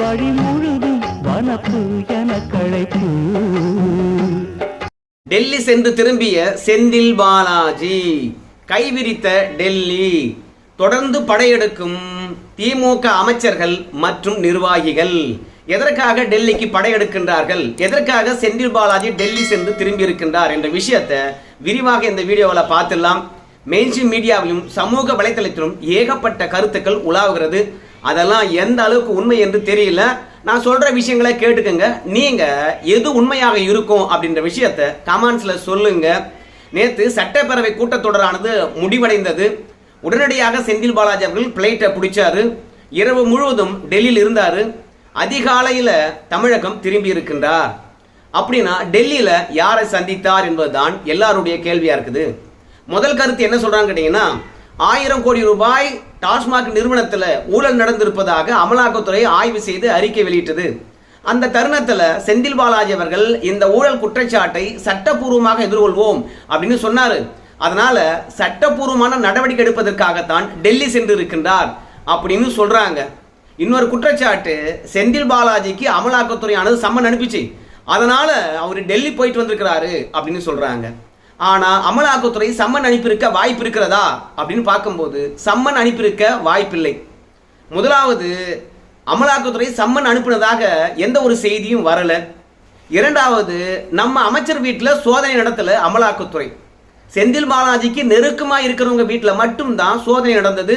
வழி முழுதும் வனப்பு என கழைப்பு டெல்லி சென்று திரும்பிய செந்தில் பாலாஜி. கைவிரித்த டெல்லி. தொடர்ந்து படையெடுக்கும் திமுக அமைச்சர்கள் மற்றும் நிர்வாகிகள் எதற்காக டெல்லிக்கு படையெடுக்கின்றார்கள்? எதற்காக செந்தில் பாலாஜி டெல்லி சென்று திரும்பி இருக்கின்றார் என்ற விஷயத்தை விரிவாக இந்த வீடியோவில் பார்த்துடலாம். மெயின்ஸ்ட்ரீம் மீடியாவிலும் சமூக வலைத்தளத்திலும் ஏகப்பட்ட கருத்துக்கள் உலாவுகிறது. அதெல்லாம் எந்த அளவுக்கு உண்மை என்று தெரியல. நான் சொல்ற விஷயங்களை கேட்டுக்கங்க. நீங்க எது உண்மையாக இருக்கும் அப்படின்ற விஷயத்த கமெண்ட்ஸ்ல சொல்லுங்க. நேற்று சட்டப்பேரவை கூட்டத்தொடரானது முடிவடைந்தது. உடனடியாக செந்தில் பாலாஜி அவர்கள் பிளைட்டை பிடிச்சாரு. இரவு முழுவதும் டெல்லியில் இருந்தார். அதிகாலையில் தமிழகம் திரும்பி இருக்கின்றார். அப்படின்னா டெல்லியில் யாரை சந்தித்தார் என்பதுதான் எல்லாருடைய கேள்வியாக இருக்குது. முதல் கருத்து என்ன சொல்கிறாங்க கேட்டீங்கன்னா ஆயிரம் கோடி ரூபாய் டாஸ்மாக் நிறுவனத்தில் ஊழல் நடந்திருப்பதாக அமலாக்கத்துறை ஆய்வு செய்து அறிக்கை வெளியிட்டது. அந்த தருணத்தில் செந்தில் பாலாஜி அவர்கள் இந்த ஊழல் குற்றச்சாட்டை சட்டப்பூர்வமாக எதிர்கொள்வோம் அப்படின்னு சொன்னார். அதனால சட்டப்பூர்வமான நடவடிக்கை எடுப்பதற்காகத்தான் டெல்லி சென்று இருக்கின்றார் அப்படின்னு சொல்றாங்க. இன்னொரு குற்றச்சாட்டு செந்தில் பாலாஜிக்கு அமலாக்கத்துறையானது சம்மன் அனுப்பிச்சு. அதனால அவர் டெல்லி போயிட்டு வந்திருக்கிறாரு அப்படின்னு சொல்றாங்க. ஆனால் அமலாக்கத்துறை சம்மன் அனுப்பியிருக்க வாய்ப்பு இருக்கிறதா? அப்படின்னு பார்க்கும்போது சம்மன் அனுப்பியிருக்க வாய்ப்பில்லை. முதலாவது அமலாக்கத்துறை சம்மன் அனுப்பினதாக எந்த ஒரு செய்தியும் வரலை. இரண்டாவது நம்ம அமைச்சர் வீட்டில் சோதனை நடத்தல அமலாக்கத்துறை. செந்தில் பாலாஜிக்கு நெருக்கமாக இருக்கிறவங்க வீட்டில் மட்டும்தான் சோதனை நடந்தது.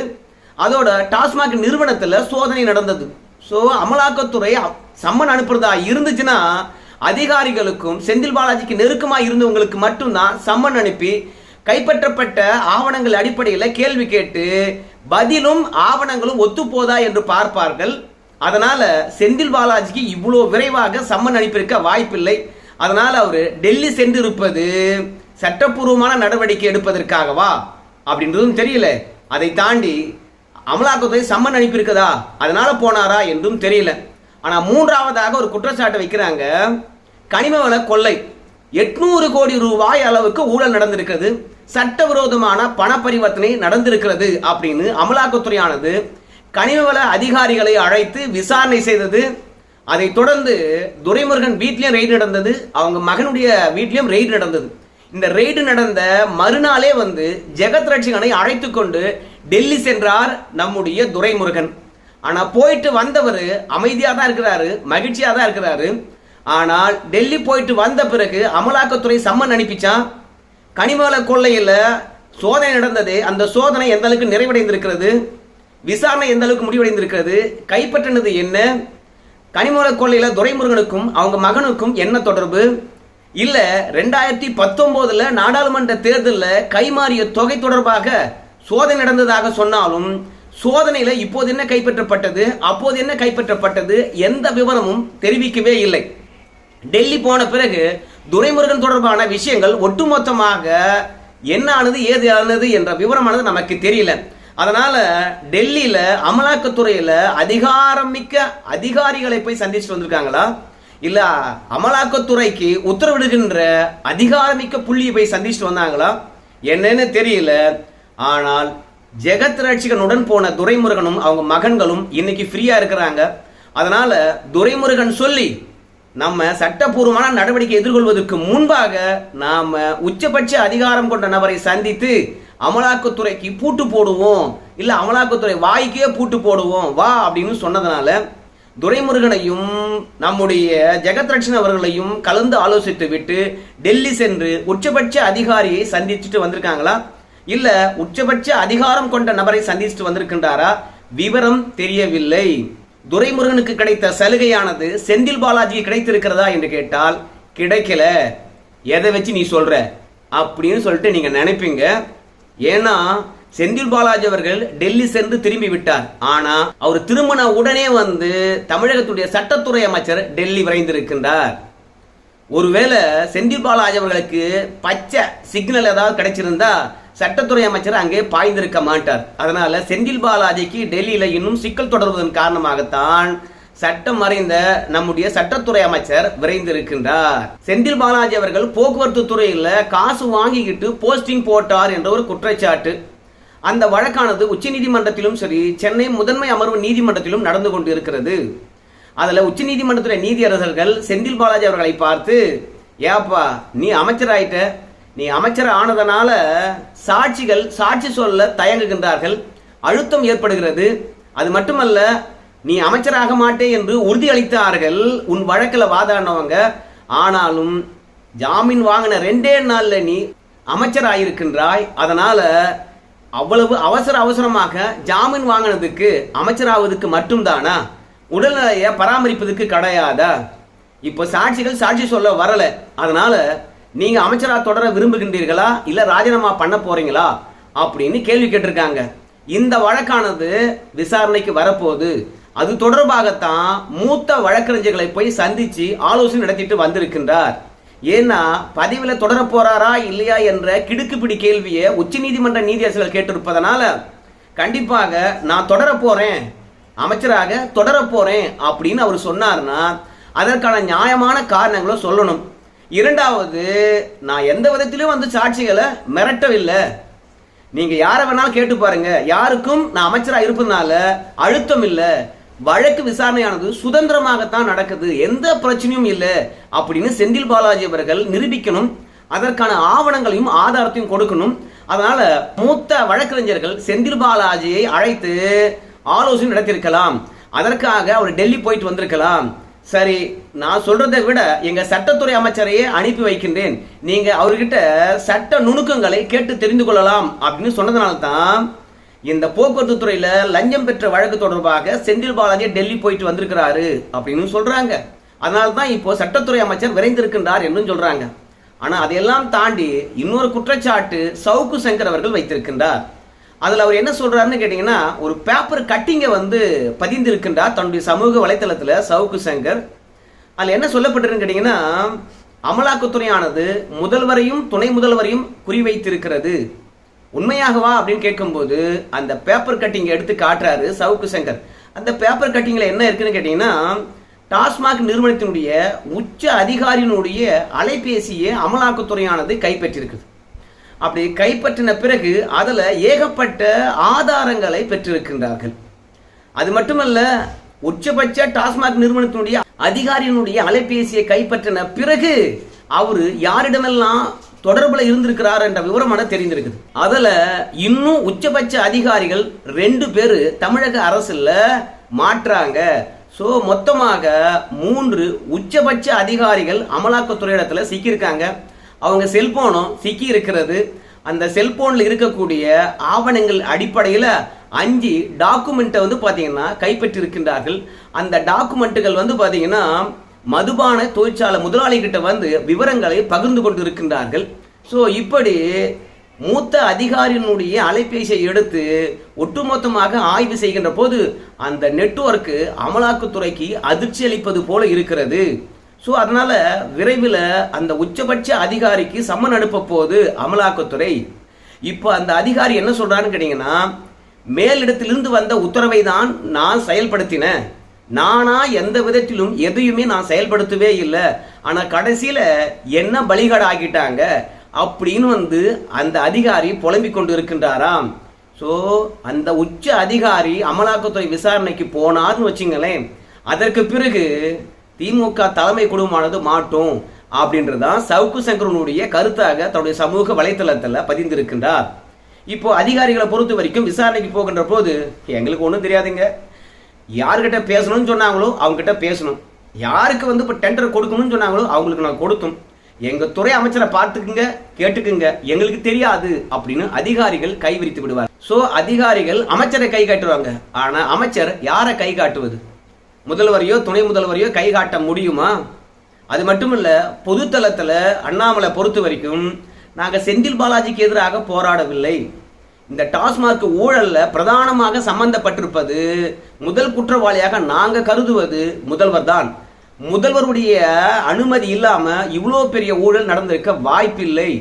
அதோட டாஸ்மாக் நிறுவனத்தில் சோதனை நடந்தது. ஸோ அமலாக்கத்துறை சம்மன் அனுப்புறதா இருந்துச்சுன்னா அதிகாரிகளுக்கும் செந்தில் பாலாஜிக்கு நெருக்கமாக இருந்தவங்களுக்கு மட்டும்தான் சம்மன் அனுப்பி கைப்பற்றப்பட்ட ஆவணங்கள் அடிப்படையில் கேள்வி கேட்டு பதிலும் ஆவணங்களும் ஒத்துப்போதா என்று பார்ப்பார்கள். அதனால செந்தில் பாலாஜிக்கு இவ்வளோ விரைவாக சம்மன் அனுப்பியிருக்க வாய்ப்பில்லை. அதனால் அவர் டெல்லி சென்றிருப்பது சட்டப்பூர்வமான நடவடிக்கை எடுப்பதற்காகவா அப்படின்றதும் தெரியல. அதை தாண்டி அமலாக்கத்துறை சம்மன் அனுப்பியிருக்கதா? அதனால போனாரா என்றும் தெரியல. ஆனால் மூன்றாவதாக ஒரு குற்றச்சாட்டு வைக்கிறாங்க. கனிம வள கொள்ளை. எட்நூறு கோடி ரூபாய் அளவுக்கு ஊழல் நடந்திருக்கிறது. சட்டவிரோதமான பண பரிவர்த்தனை நடந்திருக்கிறது அப்படின்னு அமலாக்கத்துறையானது கனிமவள அதிகாரிகளை அழைத்து விசாரணை செய்தது. அதைத் தொடர்ந்து துரைமுருகன் வீட்லேயும் ரெய்டு நடந்தது. அவங்க மகனுடைய வீட்லேயும் ரெய்டு நடந்தது. இந்த ரெய்டு நடந்த மறுநாளே வந்து ஜெகத் ரட்சிகனை அழைத்து கொண்டு டெல்லி சென்றார் நம்முடைய துரைமுருகன். ஆனால் போயிட்டு வந்தவர் அமைதியாக தான் இருக்கிறாரு மகிழ்ச்சியாக தான் இருக்கிறாரு. ஆனால் டெல்லி போயிட்டு வந்த பிறகு அமலாக்கத்துறை சம்மன் அனுப்பிச்சான். கனிமவள கொள்ளையில் சோதனை நடந்தது. அந்த சோதனை எந்த அளவுக்கு நிறைவடைந்திருக்கிறது? விசாரணை எந்த அளவுக்கு முடிவடைந்திருக்கிறது? கைப்பற்றினது என்ன? கனிமவள கொள்ளையில் துரைமுருகனுக்கும் அவங்க மகனுக்கும் என்ன தொடர்பு? இல்லை ரெண்டாயிரத்தி பத்தொம்போதில் நாடாளுமன்ற தேர்தலில் கைமாறிய தொகை தொடர்பாக சோதனை நடந்ததாக சொன்னாலும் சோதனையில் இப்போது என்ன கைப்பற்றப்பட்டது? அப்போது என்ன கைப்பற்றப்பட்டது? எந்த விவரமும் தெரிவிக்கவே இல்லை. டெல்லி போன பிறகு துரைமுருகன் தொடர்பான விஷயங்கள் ஒட்டுமொத்தமாக என்ன ஆனது ஏது ஆனது என்ற விவரமானது நமக்கு தெரியல. அதனால டெல்லியில அமலாக்கத்துறையில அதிகாரம் மிக்க அதிகாரிகளை போய் சந்திச்சுட்டு வந்திருக்காங்களா? இல்ல அமலாக்கத்துறைக்கு உத்தரவிடுகின்ற அதிகாரமிக்க புள்ளியை போய் சந்திச்சுட்டு வந்தாங்களா? என்னன்னு தெரியல. ஆனால் ஜெகத் ரட்சிகனுடன் போன துரைமுருகனும் அவங்க மகன்களும் இன்னைக்கு ஃப்ரீயா இருக்கிறாங்க. அதனால துரைமுருகன் சொல்லி நம்ம சட்டப்பூர்வமான நடவடிக்கை எதிர்கொள்வதற்கு முன்பாக நாம் உச்சபட்ச அதிகாரம் கொண்ட நபரை சந்தித்து அமலாக்கத்துறைக்கு பூட்டு போடுவோம். இல்ல அமலாக்கத்துறை வாய்க்கே பூட்டு போடுவோம். வா அப்படின்னு சொன்னதுனால துரைமுருகனையும் நம்முடைய ஜெகத் ரட்சன் அவர்களையும் கலந்து ஆலோசித்து விட்டு டெல்லி சென்று உச்சபட்ச அதிகாரியை சந்திச்சுட்டு வந்திருக்காங்களா? இல்ல உச்சபட்ச அதிகாரம் கொண்ட நபரை சந்திச்சுட்டு வந்திருக்கின்றாரா? விவரம் தெரியவில்லை. துரைமுருகனுக்கு கிடைத்த சலுகையானது செந்தில் பாலாஜிக்கு கிடைத்திருக்கிறதா என்று கேட்டால் கிடைக்கல. எதை வச்சு நீ சொல்ற? அப்படின்னு சொல்லிட்டு நீங்க நினைப்பீங்க. ஏன்னா செந்தில் பாலாஜி அவர்கள் டெல்லி சென்று திரும்பி விட்டார். ஆனா அவர் திரும்பின உடனே வந்து தமிழகத்துடைய சட்டத்துறை அமைச்சர் டெல்லி விரைந்திருக்கின்றார். ஒருவேளை செந்தில் பாலாஜி அவர்களுக்கு பச்சை சிக்னல் ஏதாவது கிடைச்சிருந்தா சட்டத்துறை அமைச்சர் அங்கே பாய்ந்திருக்க மாட்டார். அதனால செந்தில் பாலாஜிக்கு டெல்லியில இன்னும் சிக்கல் தொடர்வதன் காரணமாகத்தான் சட்டம் மறைந்த நம்முடைய சட்டத்துறை அமைச்சர் விரைந்திருக்கின்றார். செந்தில் பாலாஜி அவர்கள் போக்குவரத்து துறையில் காசு வாங்கிக்கிட்டு போஸ்டிங் போட்டார் என்ற ஒரு குற்றச்சாட்டு. அந்த வழக்கானது உச்சநீதிமன்றத்திலும் சரி சென்னை முதன்மை அமர்வு நீதிமன்றத்திலும் நடந்து கொண்டு இருக்கிறது அதுல உச்சநீதிமன்றத்துடைய நீதியரசர்கள் செந்தில் பாலாஜி அவர்களை பார்த்து ஏப்பா நீ அமைச்சராயிட்ட நீ அமைச்சர் ஆனதனால சாட்சிகள் சாட்சி சொல்ல தயங்குகின்றார்கள். அழுத்தம் ஏற்படுகிறது. அது மட்டுமல்ல நீ அமைச்சராக மாட்டே என்று உறுதியளித்தார்கள் உன் வழக்கில் வாதாடினவங்க. ஆனாலும் ஜாமீன் வாங்கின ரெண்டே நாளில் நீ அமைச்சராயிருக்கின்றாய். அதனால அவ்வளவு அவசர அவசரமாக ஜாமீன் வாங்கினதுக்கு அமைச்சராவதுக்கு மட்டும்தானா? உடல்நிலையை பராமரிப்பதற்கு கிடையாதா? இப்போ சாட்சிகள் சாட்சி சொல்ல வரலை. அதனால நீங்க அமைச்சராக தொடர விரும்புகின்றீர்களா? இல்ல ராஜினாமா பண்ண போறீங்களா? அப்படின்னு கேள்வி கேட்டிருக்காங்க. இந்த வழக்கானது விசாரணைக்கு வரப்போகுது. அது தொடர்பாகத்தான் மூத்த வழக்கறிஞர்களை போய் சந்திச்சு ஆலோசனை நடத்திட்டு வந்திருக்கின்றார். ஏன்னா பதிவில் தொடர போறாரா இல்லையா என்ற கிடுக்குப்பிடி கேள்வியை உச்சநீதிமன்ற நீதியரசர்கள் கேட்டிருப்பதனால கண்டிப்பாக நான் தொடர போறேன். அமைச்சராக தொடர போறேன் அப்படின்னு அவர் சொன்னார்னா அதற்கான நியாயமான காரணங்களும் சொல்லணும். இரண்டாவது நான் எந்த விதத்திலும் வந்து சாட்சிகளை மிரட்டவில்லை. நீங்க யாரை வேணாலும் கேட்டு பாருங்க. யாருக்கும் நான் அமைச்சரா இருப்பதுனால அழுத்தம் இல்லை. வழக்கு விசாரணையானது சுதந்திரமாகத்தான் நடக்குது. எந்த பிரச்சனையும் இல்லை. அப்படின்னு செந்தில் பாலாஜி அவர்கள் நிரூபிக்கணும். அதற்கான ஆவணங்களையும் ஆதாரத்தையும் கொடுக்கணும். அதனால மூத்த வழக்கறிஞர்கள் செந்தில் பாலாஜியை அழைத்து ஆலோசனை நடத்தியிருக்கலாம். அதற்காக அவர் டெல்லி போயிட்டு வந்திருக்கலாம். சரி நான் சொல்றதை விட எங்க சட்டத்துறை அமைச்சரையே அனுப்பி வைக்கின்றேன். நீங்க அவர்கிட்ட சட்ட நுணுக்கங்களை கேட்டு தெரிந்து கொள்ளலாம் அப்படின்னு சொன்னதுனால தான் இந்த போக்குவரத்து துறையில லஞ்சம் பெற்ற வழக்கு தொடர்பாக செந்தில் பாலாஜி டெல்லி போயிட்டு வந்திருக்கிறாரு அப்படின்னு சொல்றாங்க. அதனால தான் இப்போ சட்டத்துறை அமைச்சர் விரைந்திருக்கின்றார் என்றும் சொல்றாங்க. ஆனா அதையெல்லாம் தாண்டி இன்னொரு குற்றச்சாட்டு சவுக்கு சங்கர் அவர்கள் வைத்திருக்கின்றார். அதில் அவர் என்ன சொல்கிறாருன்னு கேட்டிங்கன்னா ஒரு பேப்பர் கட்டிங்கை வந்து பதிந்திருக்கின்றார் தன்னுடைய சமூக வலைத்தளத்தில் சவுக்கு சங்கர். அதில் என்ன சொல்லப்பட்டிருன்னு கேட்டிங்கன்னா அமலாக்கத்துறையானது முதல்வரையும் துணை முதல்வரையும் குறிவைத்திருக்கிறது. உண்மையாகவா அப்படின்னு கேட்கும்போது அந்த பேப்பர் கட்டிங்கை எடுத்து காட்டுறாரு சவுக்கு சங்கர். அந்த பேப்பர் கட்டிங்கில் என்ன இருக்குன்னு கேட்டிங்கன்னா டாஸ்மாக் நிறுவனத்தினுடைய உச்ச அதிகாரியினுடைய அலைபேசியை அமலாக்கத்துறையானது கைப்பற்றியிருக்குது அப்படி கைப்பற்றின பிறகு அதுல ஏகப்பட்ட ஆதாரங்களை பெற்றிருக்கின்றார்கள். அது மட்டுமல்ல உச்சபட்ச டாஸ்மாக் நிறுவனத்தினுடைய அதிகாரியினுடைய அலைபேசியை கைப்பற்றின பிறகு அவர் யாரிடமெல்லாம் தொடர்புல இருந்திருக்கிறார் என்ற விவரமான தெரிந்திருக்குது. அதில் இன்னும் உச்சபட்ச அதிகாரிகள் ரெண்டு பேரு தமிழக அரசுல மாற்றாங்க. ஸோ மொத்தமாக மூன்று உச்சபட்ச அதிகாரிகள் அமலாக்கத்துறை இடத்துல சிக்கியிருக்காங்க. அவங்க செல்போனும் சிக்கி இருக்கிறது. அந்த செல்போனில் இருக்கக்கூடிய ஆவணங்கள் அடிப்படையில் அஞ்சு டாக்குமெண்ட்டை வந்து பார்த்தீங்கன்னா கைப்பற்றி இருக்கின்றார்கள் அந்த டாக்குமெண்ட்டுகள் வந்து பார்த்தீங்கன்னா மதுபான தொழிற்சாலை முதலாளிகிட்ட வந்து விவரங்களை பகிர்ந்து கொண்டு இருக்கின்றார்கள் ஸோ இப்படி மூத்த அதிகாரியினுடைய அலைபேசியை எடுத்து ஒட்டுமொத்தமாக ஆய்வு செய்கின்ற போது அந்த நெட்வொர்க்கு அமலாக்கத்துறைக்கு அதிர்ச்சி அளிப்பது போல இருக்கிறது. ஸோ அதனால விரைவில் அந்த உச்சபட்ச அதிகாரிக்கு சம்மன் அனுப்ப போகுது அமலாக்கத்துறை இப்போ அந்த அதிகாரி என்ன சொல்கிறான்னு கேட்டீங்கன்னா மேலிடத்திலிருந்து வந்த உத்தரவை தான் நான் செயல்படுத்தினேன். நானா எந்த விதத்திலும் எதையுமே நான் செயல்படுத்தவே இல்லை. ஆனால் கடைசியில் என்ன பலிகடை ஆக்கிட்டாங்க அப்படின்னு வந்து அந்த அதிகாரி புலம்பிக் கொண்டு இருக்கின்றாராம் ஸோ அந்த உச்ச அதிகாரி அமலாக்கத்துறை விசாரணைக்கு போனார்னு வச்சுங்களேன். அதற்கு பிறகு திமுக தலைமை குழுமானது மாட்டோம் அப்படின்றதான் சவுக்கு சங்கரனுடைய கருத்தாக தன்னுடைய சமூக வலைத்தளத்தில் பதிந்திருக்கின்றார். இப்போ அதிகாரிகளை பொறுத்த வரைக்கும் விசாரணைக்கு போகின்ற போது எங்களுக்கு ஒன்றும் தெரியாதுங்க. யார்கிட்ட பேசணும்னு சொன்னாங்களோ அவங்க கிட்ட பேசணும். யாருக்கு வந்து இப்போ டெண்டர் கொடுக்கணும்னு சொன்னாங்களோ அவங்களுக்கு நான் கொடுத்தோம். எங்கள் துறை அமைச்சரை பார்த்துக்குங்க கேட்டுக்குங்க. எங்களுக்கு தெரியாது அப்படின்னு அதிகாரிகள் கைவிரித்து விடுவார். ஸோ அதிகாரிகள் அமைச்சரை கை காட்டுவாங்க. ஆனால் அமைச்சர் யாரை கை காட்டுவது? முதல்வரையோ துணை முதல்வரையோ கை காட்ட முடியுமா? அது மட்டும் இல்லை பொதுத்தளத்தில் அண்ணாமலை பொறுத்த வரைக்கும் நாங்கள் செந்தில் பாலாஜிக்கு எதிராக போராடவில்லை. இந்த டாஸ்மாக் ஊழல்ல பிரதானமாக சம்பந்தப்பட்டிருப்பது முதல் குற்றவாளியாக நாங்க கருதுவது முதல்வர் தான் முதல்வருடைய அனுமதி இல்லாம இவ்வளோ பெரிய ஊழல் நடந்திருக்க வாய்ப்பில்லை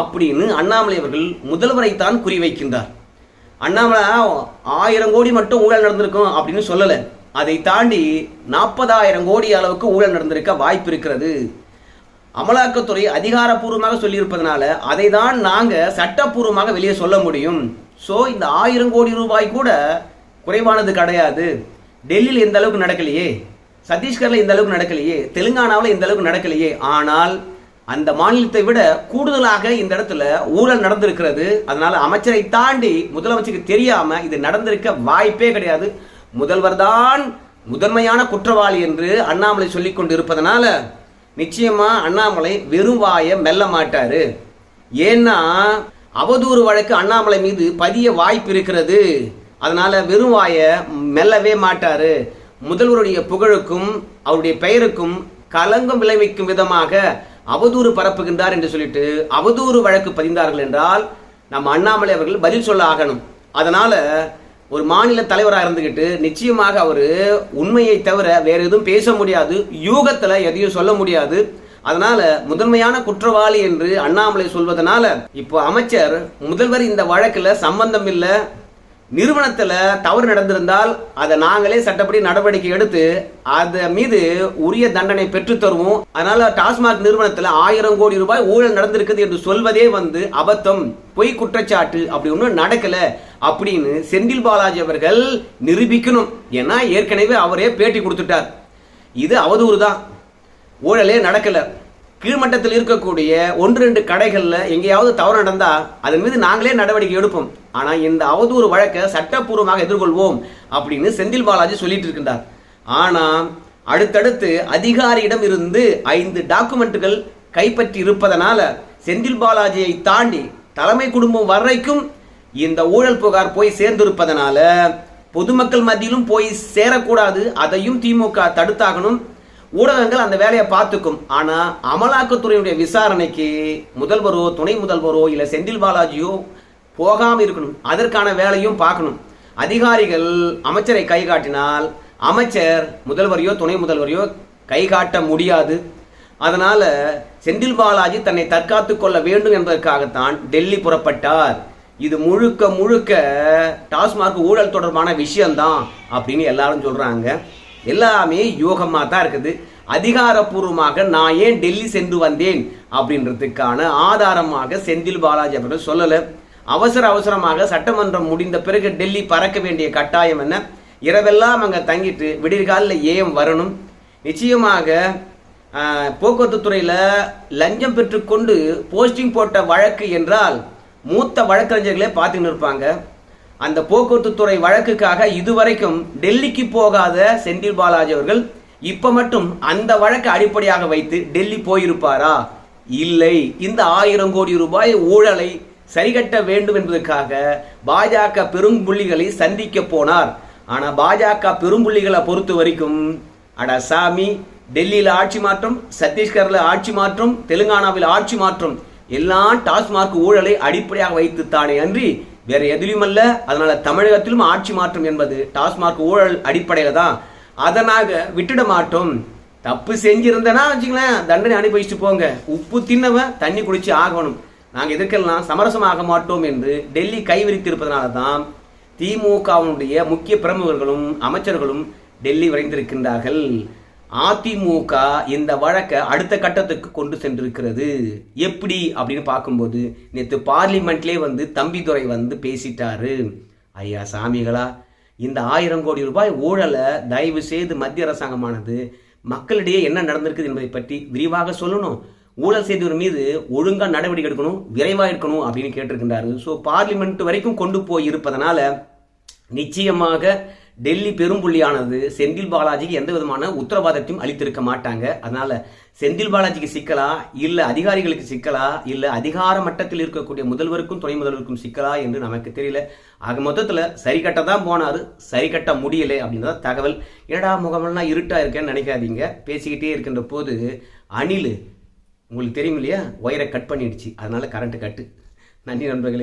அப்படின்னு அண்ணாமலை அவர்கள் முதல்வரை தான் குறிவைக்கின்றார் அண்ணாமலை ஆயிரம் கோடி மட்டும் ஊழல் நடந்திருக்கும் அப்படின்னு சொல்லலை. அதை தாண்டி நாற்பதாயிரம் கோடி அளவுக்கு ஊழல் நடந்திருக்க வாய்ப்பு இருக்கிறது. அமலாக்கத்துறை அதிகாரப்பூர்வமாக சொல்லியிருப்பதனால அதை தான் நாங்கள் சட்டப்பூர்வமாக வெளியே சொல்ல முடியும். ஸோ இந்த ஆயிரம் கோடி ரூபாய் கூட குறைவானது கிடையாது. டெல்லியில் எந்த அளவுக்கு நடக்கலையே. சத்தீஸ்கரில் இந்த அளவுக்கு நடக்கலையே. தெலுங்கானாவில் இந்த அளவுக்கு நடக்கலையே. ஆனால் அந்த மாநிலத்தை விட கூடுதலாக இந்த இடத்துல ஊழல் நடந்திருக்கிறது. அதனால அமைச்சரை தாண்டி முதலமைச்சருக்கு தெரியாம இது நடந்திருக்க வாய்ப்பே கிடையாது. முதல்வர் தான் முதன்மையான குற்றவாளி என்று அண்ணாமலை சொல்லிக் கொண்டு இருப்பதனால நிச்சயமா அண்ணாமலை வெறும் வாய மெல்ல மாட்டாரு. ஏன்னா அவதூறு வழக்கு அண்ணாமலை மீது பதிய வாய்ப்பு இருக்கிறது. அதனால வெறும் வாய மெல்லவே மாட்டாரு. முதல்வருடைய புகழுக்கும் அவருடைய பெயருக்கும் கலங்கம் விளைவிக்கும் விதமாக அவதூறு பரப்புகின்றார் என்று சொல்லிட்டு அவதூறு வழக்கு பதிந்தார்கள் என்றால் நம்ம அண்ணாமலை அவர்கள் பதில் சொல்ல ஆகணும். அதனால ஒரு மாநில தலைவராக இருந்துகிட்டு நிச்சயமாக அவர் உண்மையை தவிர வேறு எதுவும் பேச முடியாது யூகத்தில் எதையும் சொல்ல முடியாது. அதனால முதன்மையான குற்றவாளி என்று அண்ணாமலை சொல்வதனால இப்போ அமைச்சர் முதல்வர் இந்த வழக்கில் சம்பந்தம் இல்லை நிறுவனத்தில் தவறு நடந்திருந்தால் அதை நாங்களே சட்டப்படி நடவடிக்கை எடுத்து அதை மீது உரிய தண்டனை பெற்று தருவோம். அதனால டாஸ்மாக் நிறுவனத்தில் ஆயிரம் கோடி ரூபாய் ஊழல் நடந்திருக்குது என்று சொல்வதே வந்து அபத்தம். பொய் குற்றச்சாட்டு அப்படி ஒன்றும் நடக்கல அப்படின்னு செந்தில் பாலாஜி அவர்கள் நிரூபிக்கணும். ஏன்னா ஏற்கனவே அவரே பேட்டி கொடுத்துட்டார். இது அவதூறு தான். ஊழலே நடக்கல. கீழ்மட்டத்தில் இருக்கக்கூடிய ஒன்று ரெண்டு கடைகளில் எங்கேயாவது தவறு நடந்தால் அதன் மீது நாங்களே நடவடிக்கை எடுப்போம். ஆனால் இந்த அவதூறு வழக்கை சட்டப்பூர்வமாக எதிர்கொள்வோம் அப்படின்னு செந்தில் பாலாஜி சொல்லிட்டு இருக்கின்றார். ஆனால் அடுத்தடுத்து அதிகாரியிடம் இருந்து ஐந்து டாக்குமெண்ட்டுகள் கைப்பற்றி இருப்பதனால செந்தில் பாலாஜியை தாண்டி தலைமை குடும்பம் வரைக்கும் இந்த ஊழல் புகார் போய் சேர்ந்திருப்பதனால பொதுமக்கள் மத்தியிலும் போய் சேரக்கூடாது அதையும் திமுக தடுத்தாகணும். ஊடகங்கள் அந்த வேலையை பார்த்துக்கும். ஆனால் அமலாக்கத்துறையுடைய விசாரணைக்கு முதல்வரோ துணை முதல்வரோ இல்லை செந்தில் பாலாஜியோ போகாமல் இருக்கணும். அதற்கான வேலையும் பார்க்கணும். அதிகாரிகள் அமைச்சரை கை காட்டினால் அமைச்சர் முதல்வரையோ துணை முதல்வரையோ கை காட்ட முடியாது. அதனால் செந்தில் பாலாஜி தன்னை தற்காத்து கொள்ள வேண்டும் என்பதற்காகத்தான் டெல்லி புறப்பட்டார். இது முழுக்க முழுக்க டாஸ்மார்க் ஊழல் தொடர்பான விஷயம்தான் அப்படின்னு எல்லாரும் சொல்கிறாங்க எல்லாமே யோகமாக தான் இருக்குது. அதிகாரப்பூர்வமாக நான் ஏன் டெல்லி சென்று வந்தேன் அப்படின்றதுக்கான ஆதாரமாக செந்தில் பாலாஜி அவர்கள் சொல்லலை. அவசர அவசரமாக சட்டமன்றம் முடிந்த பிறகு டெல்லி பறக்க வேண்டிய கட்டாயம் என்ன? இரவெல்லாம் அங்கே தங்கிட்டு விடியற்காலில் ஏன் வரணும்? நிச்சயமாக போக்குவரத்து துறையில் லஞ்சம் பெற்றுக்கொண்டு போஸ்டிங் போட்ட வழக்கு என்றால் மூத்த வழக்கறிஞர்களே பார்த்துன்னு இருப்பாங்க. அந்த போக்குவரத்து துறை வழக்குக்காக இதுவரைக்கும் டெல்லிக்கு போகாத செந்தில் பாலாஜி அவர்கள் இப்போ மட்டும் அந்த வழக்கை அடிப்படையாக வைத்து டெல்லி போயிருப்பாரா? இல்லை. இந்த ஆயிரம் கோடி ரூபாய் ஊழலை சரிகட்ட வேண்டும் என்பதற்காக பாஜக பெரும்புள்ளிகளை சந்திக்க போனார். ஆனால் பாஜக பெரும்புள்ளிகளை பொறுத்த வரைக்கும் அட சாமி டெல்லியில் ஆட்சி மாற்றம் சத்தீஸ்கரில் ஆட்சி மாற்றம் தெலுங்கானாவில் ஆட்சி மாற்றம் எல்லாம் டாஸ்மாக் ஊழலை அடிப்படையாக வைத்து தானே அன்றி வேற எதிலும் அல்ல அதனால தமிழகத்திலும் ஆட்சி மாற்றம் என்பது டாஸ்மாக் ஊழல் அடிப்படையில் தான். அதனாக விட்டுட மாட்டோம். தப்பு செஞ்சிருந்தனா வச்சுங்களேன் தண்டனை அனுபவிச்சுட்டு போங்க. உப்பு தின்னவன் தண்ணி குடிச்சு ஆகணும். நாங்கள் இதற்கெல்லாம் சமரசமாக மாட்டோம் என்று டெல்லி கைவிரித்திருப்பதனால தான் திமுகவினுடைய முக்கிய பிரமுகர்களும் அமைச்சர்களும் டெல்லி விரைந்திருக்கின்றார்கள். அதிமுக இந்த வழக்கை அடுத்த கட்டத்துக்கு கொண்டு சென்றிருக்கிறது. எப்படி? அப்படின்னு பார்க்கும்போது நேற்று பார்லிமெண்ட்லேயே வந்து தம்பிதுரை வந்து பேசிட்டாரு. ஐயா சாமிகளா இந்த ஆயிரம் கோடி ரூபாய் ஊழலை தயவு செய்து மத்திய அரசாங்கமானது மக்களிடையே என்ன நடந்திருக்குது என்பதை பற்றி விரிவாக சொல்லணும். ஊழல் செய்தவர் மீது ஒழுங்காக நடவடிக்கை எடுக்கணும் விரைவாக எடுக்கணும் அப்படின்னு கேட்டிருக்கின்றாரு ஸோ பார்லிமெண்ட் வரைக்கும் கொண்டு போய் இருப்பதனால நிச்சயமாக டெல்லி பெரும்புள்ளியானது செந்தில் பாலாஜிக்கு எந்த விதமான உத்தரவாதத்தையும் அளித்திருக்க மாட்டாங்க. அதனால செந்தில் பாலாஜிக்கு சிக்கலா இல்லை அதிகாரிகளுக்கு சிக்கலா இல்லை அதிகார மட்டத்தில் இருக்கக்கூடிய முதல்வருக்கும் துணை முதல்வருக்கும் சிக்கலா என்று நமக்கு தெரியல. ஆக மொத்தத்தில் சரி கட்ட தான் போனார் சரி கட்ட முடியலை அப்படின்றத தகவல். என்னடா முகமெல்லாம் இருட்டா இருக்கேன்னு நினைக்காதீங்க. பேசிக்கிட்டே இருக்கின்ற போது அணில் உங்களுக்கு தெரியும் இல்லையா ஒயரை கட் பண்ணிடுச்சு. அதனால கரண்ட் கட்டு நன்றி நண்பர்களே.